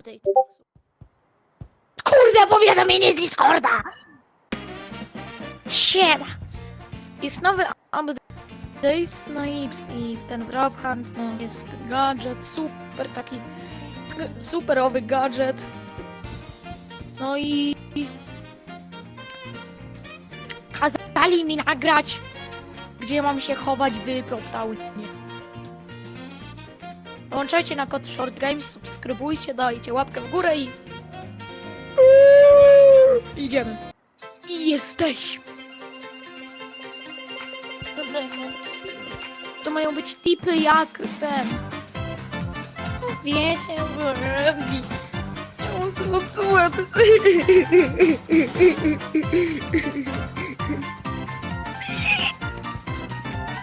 update. Kurde, powiadomienie z Discorda! Siema! Jest nowy update, no i, i ten Grab Hunt, no jest gadżet, super taki superowy gadżet. No i... Kazali mi nagrać, gdzie mam się chować w Proptaunie. Dołączajcie na kod Short Games, subskrybujcie, dajcie łapkę w górę i... Idziemy. I jesteśmy. Dobra. To mają być tipy jak ten... Wiecie, robi.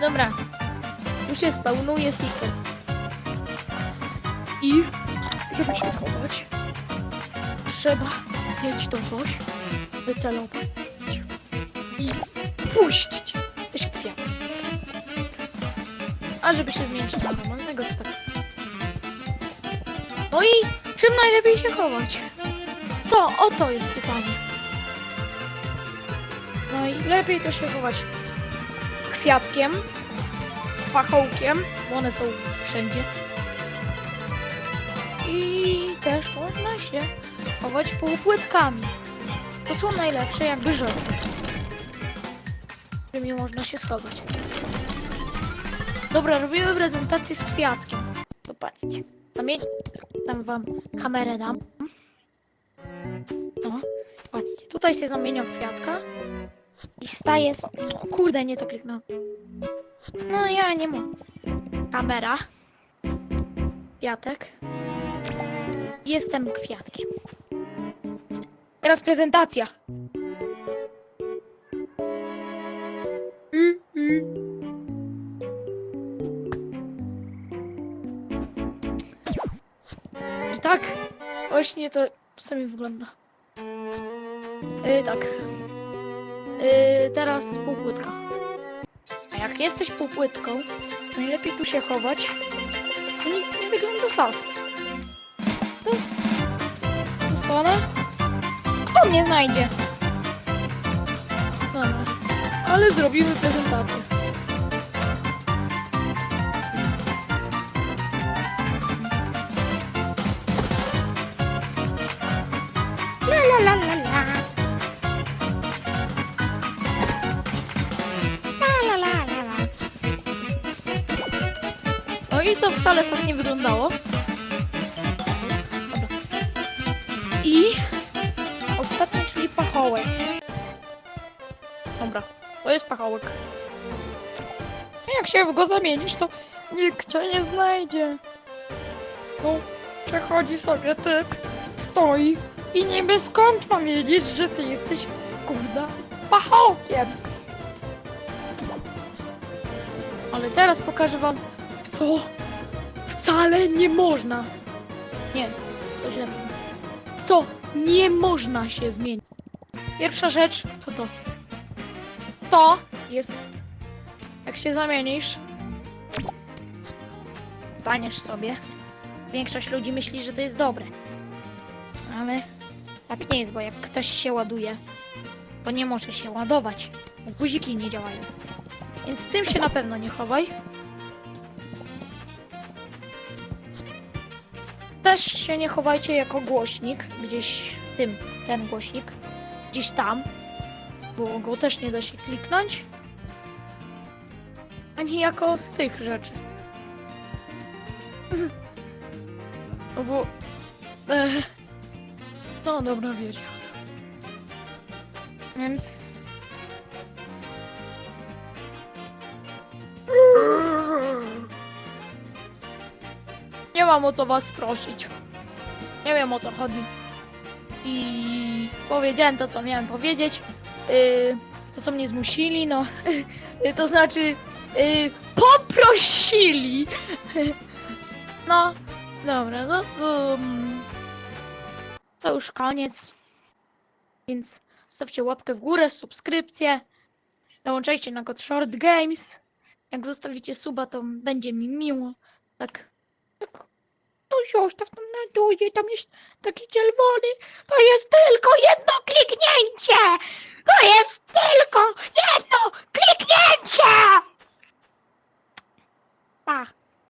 Dobra. Już się spełnuje sequel. I żeby się schować, trzeba mieć to coś, wycelować i puścić. Jesteś kwiat. A żeby się zmienić na normalnego, to tak. No i czym najlepiej się chować? To, oto jest pytanie. Najlepiej to się chować kwiatkiem, pachołkiem, bo one są wszędzie. I też można się chować półpłytkami. To są najlepsze jakby rzeczy. Którymi można się schować. Dobra, robimy prezentację z kwiatkiem. Popatrzcie. Zamień... Tam wam kamerę dam. No, patrzcie. Tutaj się zamienia w kwiatka. I staje sobie... No, kurde, nie to kliknąłem. No ja nie mam. Kamera. Kwiatek. Jestem kwiatkiem. Teraz prezentacja. Mm, mm. I tak właśnie to sobie wygląda. Yy, tak. Yy, teraz półpłytka. A jak jesteś półpłytką, najlepiej tu się chować, nic nie wygląda sas. Zostanę. Kto mnie znajdzie? Dobra. Ale zrobimy prezentację. La la la la la. La la la la la. No i to wcale sas nie wyglądało. Dobra, to jest pachołek. Jak się w go zamienisz, to nikt cię nie znajdzie. No, przechodzi sobie typ, stoi i niby skąd mam wiedzieć, że ty jesteś, kurda, pachołkiem. Ale teraz pokażę wam, co wcale nie można. Nie, to źle co nie można się zmienić. Pierwsza rzecz to to. To jest, jak się zamienisz, staniesz sobie. Większość ludzi myśli, że to jest dobre. Ale tak nie jest, bo jak ktoś się ładuje, to nie może się ładować, guziki nie działają. Więc tym się na pewno nie chowaj. Też się nie chowajcie jako głośnik, gdzieś tym, ten głośnik, gdzieś tam, bo go też nie da się kliknąć. Ani jako z tych rzeczy. No bo... E, no dobra, wiecie o co. Więc... Nie mam o co was prosić. Nie wiem o co chodzi. I powiedziałem to, co miałem powiedzieć. Yy, to, co mnie zmusili, no. Yy, to znaczy, yy, poprosili. No, dobra, no to. mm, To już koniec. Więc zostawcie łapkę w górę, subskrypcję. Dołączajcie na kod Short Games. Jak zostawicie suba, to będzie mi miło. Tak. tak tu zostaw tam no, na dół, tam jest taki czerwony. To jest tylko jedno kliknięcie! To jest tylko jedno kliknięcie!